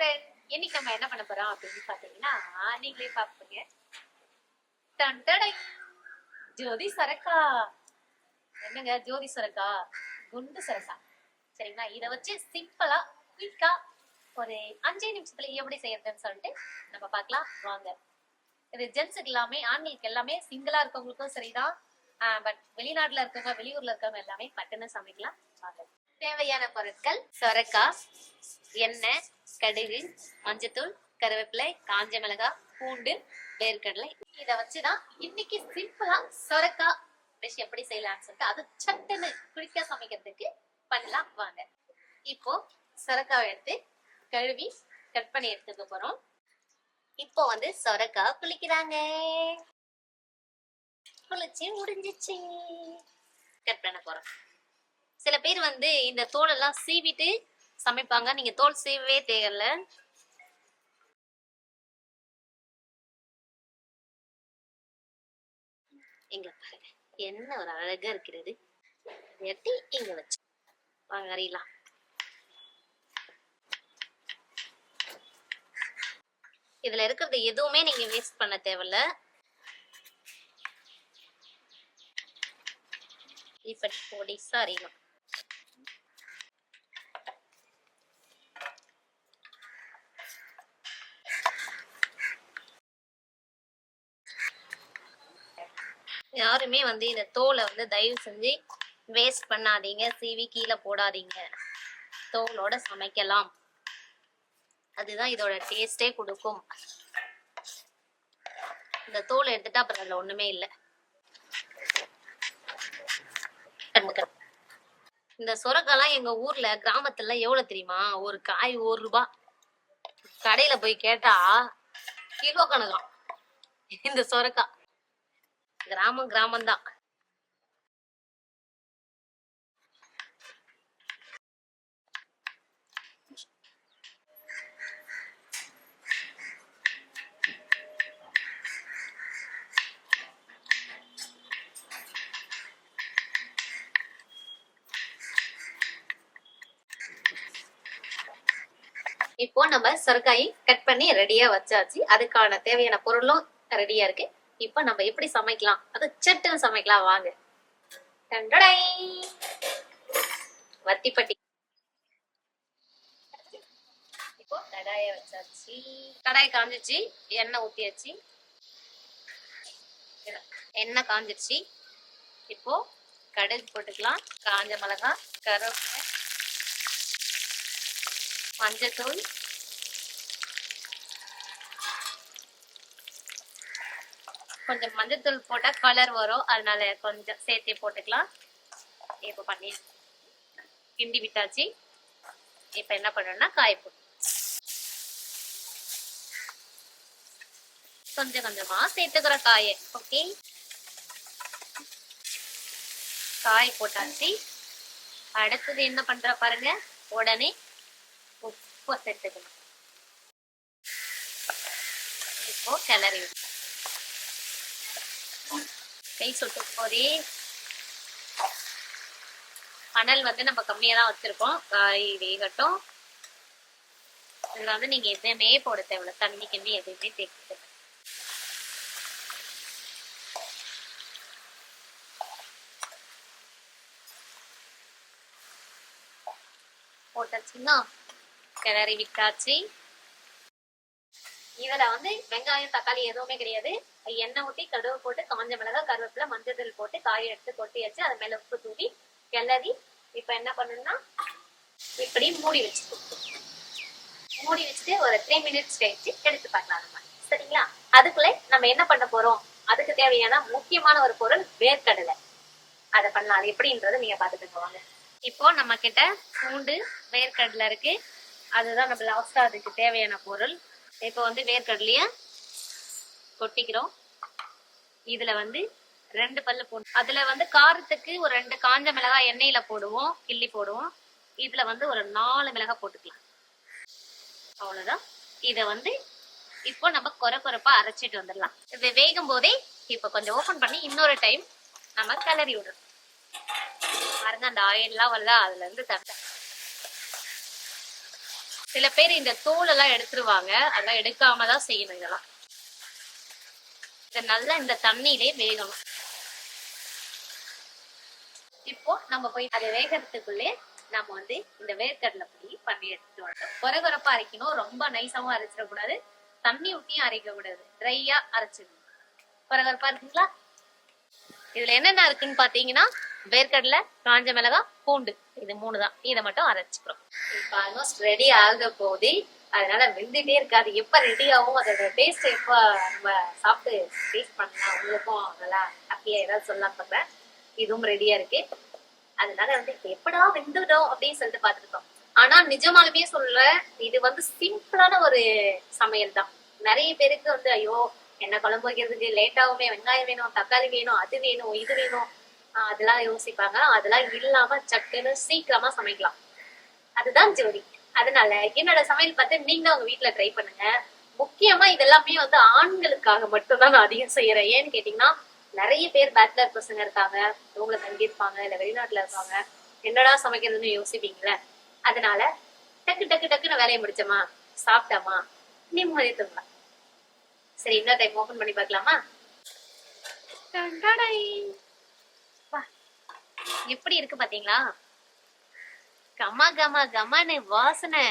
Friend இன்னைக்கு நம்ம என்ன பண்ண போறோம் அப்படின்னு பாத்தீங்கன்னா நீங்களே பாப்பீங்க ஜோதி சரக்கா. என்னங்க ஜோதி சரக்கா? குண்டு சரசா சரிங்களா? இத வச்சு சிம்பிளா குயிக்கா ஒரு அஞ்சே நிமிஷத்துல எப்படி செய்யறதுன்னு சொல்லிட்டு நம்ம பார்க்கலாம். வாங்க. இது ஜென்ஸுக்கு எல்லாமே ஆண்களுக்கு எல்லாமே சிங்கிளா இருக்கவங்களுக்கும் சரிதான். பட் வெளிநாட்டுல இருக்கவங்க வெளியூர்ல இருக்கவங்க எல்லாமே பட்டுன்னு சமைக்கலாம். வாங்க. தேவையான பொருட்கள் சொரக்காய் எண்ணெய் கடுகு மஞ்சத்தூள் கருவேப்பிலை காஞ்ச மிளகாய் பூண்டு வேர்க்கடலை. இதை வச்சுதான் இன்னைக்கு சிம்பிளா சொரக்காய் டிஷ் எப்படி செய்யலாம்னு சொல்லிட்டு அது சட்டுன்னு குளிக்க சமைக்கிறதுக்கு பண்ணலாம். வாங்க. இப்போ சொரக்காவை எடுத்து கழுவி கட் பண்ணி எடுத்துக்க போறோம். இப்போ வந்து சொரக்காய் குளிக்கிறாங்க குளிச்சு முடிஞ்சிச்சு. கட் பண்ண போறோம். சில பேர் வந்து இந்த தோல் எல்லாம் சீவிட்டு சமைப்பாங்க. நீங்க தோல் சீவவே தேவையில்ல. இங்க பாருங்க என்ன ஒரு அழகா இருக்கிறது. இதை இங்க வச்சு. வாங்க அறியலாம். இதுல இருக்கிறது எதுவுமே நீங்க வேஸ்ட் பண்ண தேவையில்ல. இப்படி பொடிசா அறியலாம் யாருமே வந்து இந்த தோலை வந்து தயவு செஞ்சு வேஸ்ட் பண்ணாதீங்க. சீவி கீழே போடாதீங்க. தோலோட சமைக்கலாம். அதுதான் இதோட டேஸ்டே கொடுக்கும். இந்த தோலை எடுத்துட்டா அப்புறம் அதுல ஒண்ணுமே இல்லை. இந்த சொரக்காலாம் எங்க ஊர்ல கிராமத்துல எவ்வளவு தெரியுமா? ஒரு காய் ஒரு ரூபாய் கடையில போய் கேட்டா கிலோ கணக்காம். இந்த சொரக்காய். கிராமம் கிராமம் தான் இப்போ நம்ம சொரக்காயை கட் பண்ணி ரெடியா வச்சாச்சு. அதுக்கான தேவையான பொருளும் ரெடியா இருக்கு. இப்போ நம்ம எப்படி சமைக்கலாம்? அது சட்டுன்னு சமைக்கலாம் வாங்க. வத்திப்பட்டி. இப்போ கடாய வச்சாச்சு. கடாய் காஞ்சிச்சு எண்ணெய் ஊத்தியாச்சு. எண்ணெய் காஞ்சிருச்சு. இப்போ கடுகு போட்டுக்கலாம். காஞ்ச மிளகாய் கருவேப்பிலை மஞ்சத்தூள் கொஞ்சம் மஞ்சத்தூள் போட்டா கலர் வரும். அதனால கொஞ்சம் சேர்த்தே போட்டுக்கலாம். இப்போ பண்ணி கிண்டி விட்டாச்சு. இப்போ என்ன பண்ணணும்னா காய போட்டு. கொஞ்சம் கொஞ்சமா சேர்த்துக்கிற காயை ஓகே காய் போட்டாச்சு. அடுத்தது என்ன பண்ற பாருங்க. உடனே உப்பு சேர்த்துக்கணும் இப்போ கிளறி கை சுட்டு போதே அனல் வந்து நம்ம கம்மியா தான் வச்சிருக்கோம். காய் வேகட்டும். இதுல வந்து நீங்க எதுவுமே போட தேவையில்ல. தண்ணி கம்மி எதுவுமே சேர்க்க தேவை போட்டாச்சுன்னா கிளறி விட்டாச்சு. இதுல வந்து வெங்காயம் தக்காளி எதுவுமே கிடையாது. எண்ணெய் ஊட்டி கடுகு போட்டு காஞ்ச மிளகாய் கருவேப்பிலை மஞ்சள் தூள் போட்டு காய எடுத்து கொட்டி வச்சு அது மேல உப்பு தூவி கிளறி இப்ப என்ன பண்ணணும்னா இப்படி மூடி வச்சுக்கோ. மூடி வச்சுட்டு ஒரு த்ரீ மினிட்ஸ் கழிச்சு எடுத்து பார்க்கலாம் நம்ம. சரிங்களா? அதுக்குள்ள நம்ம என்ன பண்ண போறோம்? அதுக்கு தேவையான முக்கியமான ஒரு பொருள் வேர்க்கடலை. அதை பண்ணலாம். அது எப்படின்றத நீங்க பாத்துட்டு வாங்க. இப்போ நம்ம கிட்ட பூண்டு வேர்க்கடலை இருக்கு. அதுதான் நம்ம லாஸ்டா அதுக்கு தேவையான பொருள். இப்போ வந்து வேர்க்கடலைய கொட்டிக்கிறோம். இதுல வந்து ரெண்டு பல்லு போடணும் அதுல வந்து காரத்துக்கு ஒரு ரெண்டு காஞ்ச மிளகாய் எண்ணெயில போடுவோம் கிள்ளி போடுவோம். இதுல வந்து ஒரு நாலு மிளகாய் போட்டுக்கலாம். அவ்வளவுதான். இத வந்து இப்போ நம்ம கொர கொரப்பா அரைச்சிட்டு வந்துடலாம். இது வேகும் போதே இப்போ கொஞ்சம் ஓபன் பண்ணி இன்னொரு டைம் நம்ம கிளறி விடுறோம் பாருங்க அந்த ஆயில்லாம் வரல அதுல இருந்து தட்ட சில பேர் இந்த தோல் எல்லாம் எடுத்துருவாங்க. அதெல்லாம் எடுக்காம தான் செய்யணும் இதெல்லாம். இதை நல்லா இந்த தண்ணியிலே வேகணும். இப்போ நம்ம போய் அதை வேகிறதுக்குள்ளே நம்ம வந்து இந்த வேர்க்கடலை போய் பண்ணி எடுத்துட்டு வரணும். குறகுறப்பா அரைக்கணும். ரொம்ப நைஸாவும் அரைச்சிடக்கூடாது. தண்ணி ஊட்டியும் அரைக்க கூடாது ட்ரையா அரைச்சிடணும். குறகுறப்பா இருக்குங்களா? இதுல என்னென்ன இருக்குன்னு பாத்தீங்கன்னா வேர்க்கடலை காஞ்ச மிளகாய் பூண்டு. இது மூணு தான் இதை மட்டும் அரைச்சிக்கிறோம். இப்போ ஆல்மோஸ்ட் ரெடி ஆக போகுது. அதனால வெந்துட்டே இருக்காது. எப்ப ரெடி ஆகும் அதோட டேஸ்ட் எப்ப நம்ம சாப்பிட்டு டேஸ்ட் பண்ணலாம். உங்களுக்கும் நல்லா ஹாப்பியா ஏதாவது சொல்லலாம் பார்க்குறேன் இதுவும் ரெடியா இருக்கு. அதனால வந்து இப்ப எப்படா வெந்துடும் அப்படின்னு சொல்லிட்டு பார்த்துருக்கோம். ஆனா நிஜமாலுமே சொல்றேன் இது வந்து சிம்பிளான ஒரு சமையல் தான். நிறைய பேருக்கு வந்து ஐயோ என்ன குழம்பு வைக்கிறதுக்கு லேட் ஆகுமே வெங்காயம் வேணும் தக்காளி வேணும் அது வேணும் இது வேணும். அதெல்லாம் யோசிப்பாங்க. அதெல்லாம் இல்லாம சட்டுன்னு சீக்கிரமா சமைக்கலாம். அதுதான் ஜோடி. அதனால என்னோட சமையல் பார்த்து நீங்க உங்க வீட்டுல ட்ரை பண்ணுங்க. முக்கியமா இதெல்லாமே வந்து ஆண்களுக்காக மட்டும்தான் நான் அதிகம் செய்யறேன் ஏன்னு கேட்டீங்கன்னா நிறைய பேர் பேச்சுலர் பசங்க இருக்காங்க. ரூம்ல தங்கி இருப்பாங்க இல்ல வெளிநாட்டுல இருப்பாங்க. என்னடா சமைக்கிறதுன்னு யோசிப்பீங்களே அதனால டக்கு டக்கு டக்குன்னு வேலையை முடிச்சோமா சாப்பிட்டோமா நிம்மதி தூங்கலாம் சரி இன்னொரு டைம் ஓபன் பண்ணி பார்க்கலாமா? எப்படி இருக்கு பாத்தீங்களா? கமா கமா கமான்னு வாசனை.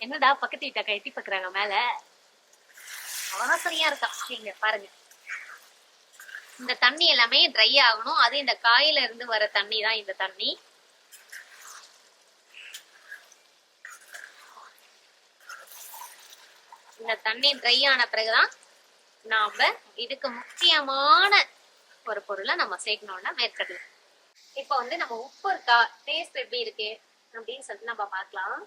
என்னடா பக்கத்து வீட்டாக்கா எட்டி பாக்குறாங்க மேல? வாசனையா இருக்கா? இங்க பாருங்க. இந்த தண்ணி எல்லாமே ட்ரை ஆகணும். அது இந்த காயில இருந்து வர தண்ணி தான் இந்த தண்ணி. இந்த தண்ணி ட்ரை ஆன பிறகுதான் நாம இதுக்கு முக்கியமான ஒரு பொருளை நம்ம சேர்க்கணும்னா வேர்க்கடலை இப்ப வந்து நம்ம உப்பு இருக்கா? டேஸ்ட் எப்படி இருக்கு? அப்படின்னு சொல்லிட்டு நம்ம பார்க்கலாம்.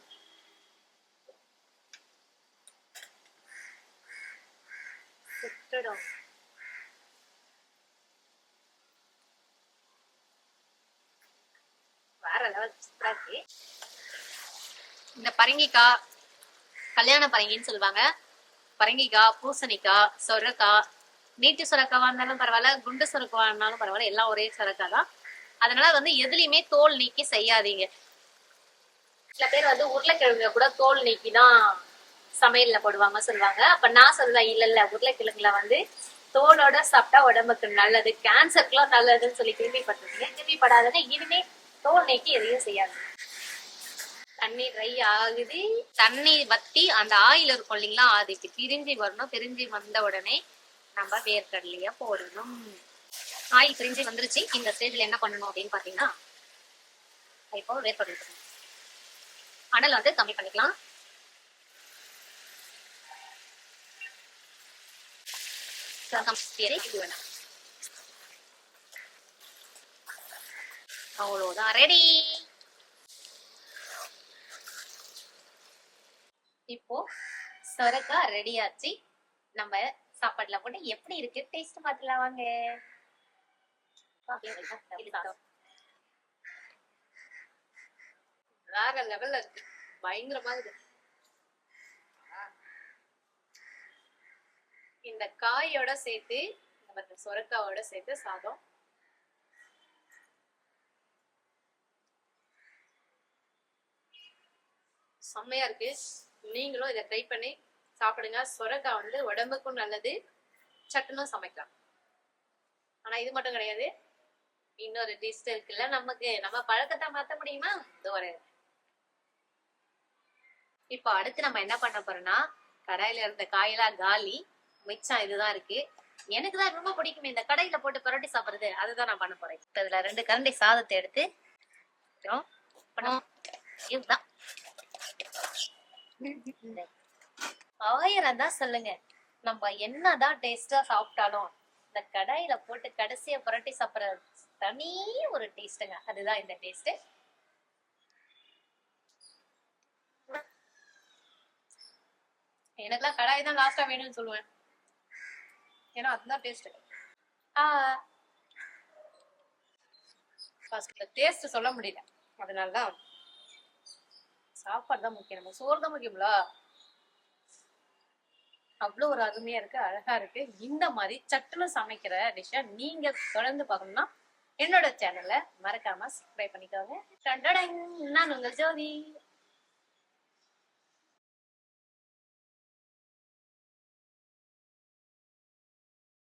சுட்டுடும். வேற லெவல் சூப்பரா இருக்கு. இந்த பரங்கிக்காய் கல்யாண பரங்கின்னு சொல்லுவாங்க. பரங்கிக்காய் பூசணிக்காய் சொரக்காய். நீட்டு சுரக்காவா இருந்தாலும் பரவாயில்ல குண்டு சுரக்காவா இருந்தாலும் பரவாயில்ல எல்லாம் ஒரே சுரக்காய் தான் அதனால வந்து எதுலயுமே தோல் நீக்கி செய்யாதீங்க. சில பேர் வந்து உருளைக்கிழங்குல கூட தோல் நீக்கி தான் சமையல்ல போடுவாங்க சொல்லுவாங்க. அப்ப நான் சொல்லுவேன் இல்ல இல்ல உருளைக்கிழங்குல வந்து தோலோட சாப்பிட்டா உடம்புக்கு நல்லது கேன்சருக்குலாம் நல்லதுன்னு சொல்லி கேள்விப்பட்டிருக்கீங்க. கேள்விப்படாதது இனிமே தோல் நீக்கி எதையும் செய்யாது தண்ணி ட்ரை ஆகுது. தண்ணி வத்தி அந்த ஆயில் இருக்கும் இல்லைங்களா அதுக்கு பிரிஞ்சு வரணும். பிரிஞ்சு வந்த உடனே நம்ம வேர்க்கடலைய போடணும். ஆயில் பிரிஞ்சு வந்துருச்சு. இந்த ஸ்டேஜ்ல என்ன பண்ணணும் அப்படின்னு பாத்தீங்கன்னா இப்போ வேர்க்கடலை அனல் வந்து கம்மி பண்ணிக்கலாம். இது அவ்வளவுதான். ரெடி இப்போ சொரக்கா ரெடி ஆச்சு. நம்ம சாப்பாடுல போட்டு எப்படி இருக்கு? டேஸ்ட் பார்த்துலாம் வாங்க. வேற லெவல்ல இருக்கு. பயங்கரமா இருக்கு இந்த காயோட சேர்த்து நம்ம சொரக்காவோட சேர்த்து சாதம். செம்மையா இருக்கு. நீங்களும் இதை ட்ரை பண்ணி சாப்பிடுங்க. சொரக்காய் வந்து உடம்புக்கும் நல்லது. சட்டுனும் சமைக்கலாம். ஆனா இது மட்டும் கிடையாது. இன்னொரு டிஸ்ட் இருக்குல்ல நமக்கு நம்ம பழக்கத்தை மாத்த முடியுமா? இது ஒரு இப்போ அடுத்து நம்ம என்ன பண்ண போறோம்னா கடாயில இருந்த காயெல்லாம் காலி மிச்சம் இதுதான் இருக்கு. எனக்கு தான் ரொம்ப பிடிக்குமே இந்த கடையில போட்டு புரட்டி சாப்பிடுறது. அதுதான் நான் பண்ண போறேன். இப்ப இதுல ரெண்டு கரண்டி சாதத்தை எடுத்து இதுதான். ஆயிரம் தான் சொல்லுங்க. நம்ம என்னதான் டேஸ்டா சாப்பிட்டாலும் இந்த கடாயில போட்டு கடைசியா புரட்டி சாப்பிடுற தனி ஒரு டேஸ்ட்டுங்க அதுதான் இந்த டேஸ்ட் எனக்குலாம் கடாய் தான் லாஸ்டா வேணும்னு சொல்லுவேன். ஏன்னா அதுதான் டேஸ்ட் ஃபர்ஸ்ட் டேஸ்ட் சொல்ல முடியல. அதனால தான் சாப்பாடு தான் முக்கியம். நம்ம சோறு தான் முக்கியம்ல. அவ்வளோ ஒரு அருமையா இருக்கு அழகா இருக்கு. இந்த மாதிரி சட்டுன்னு சமைக்கிற டிஷ்ஷை நீங்க தொடர்ந்து பார்க்கணும்னா என்னோட சேனலை மறக்காம சப்ஸ்கிரைப் பண்ணிக்கோங்க. நான் உங்கள் ஜோதி.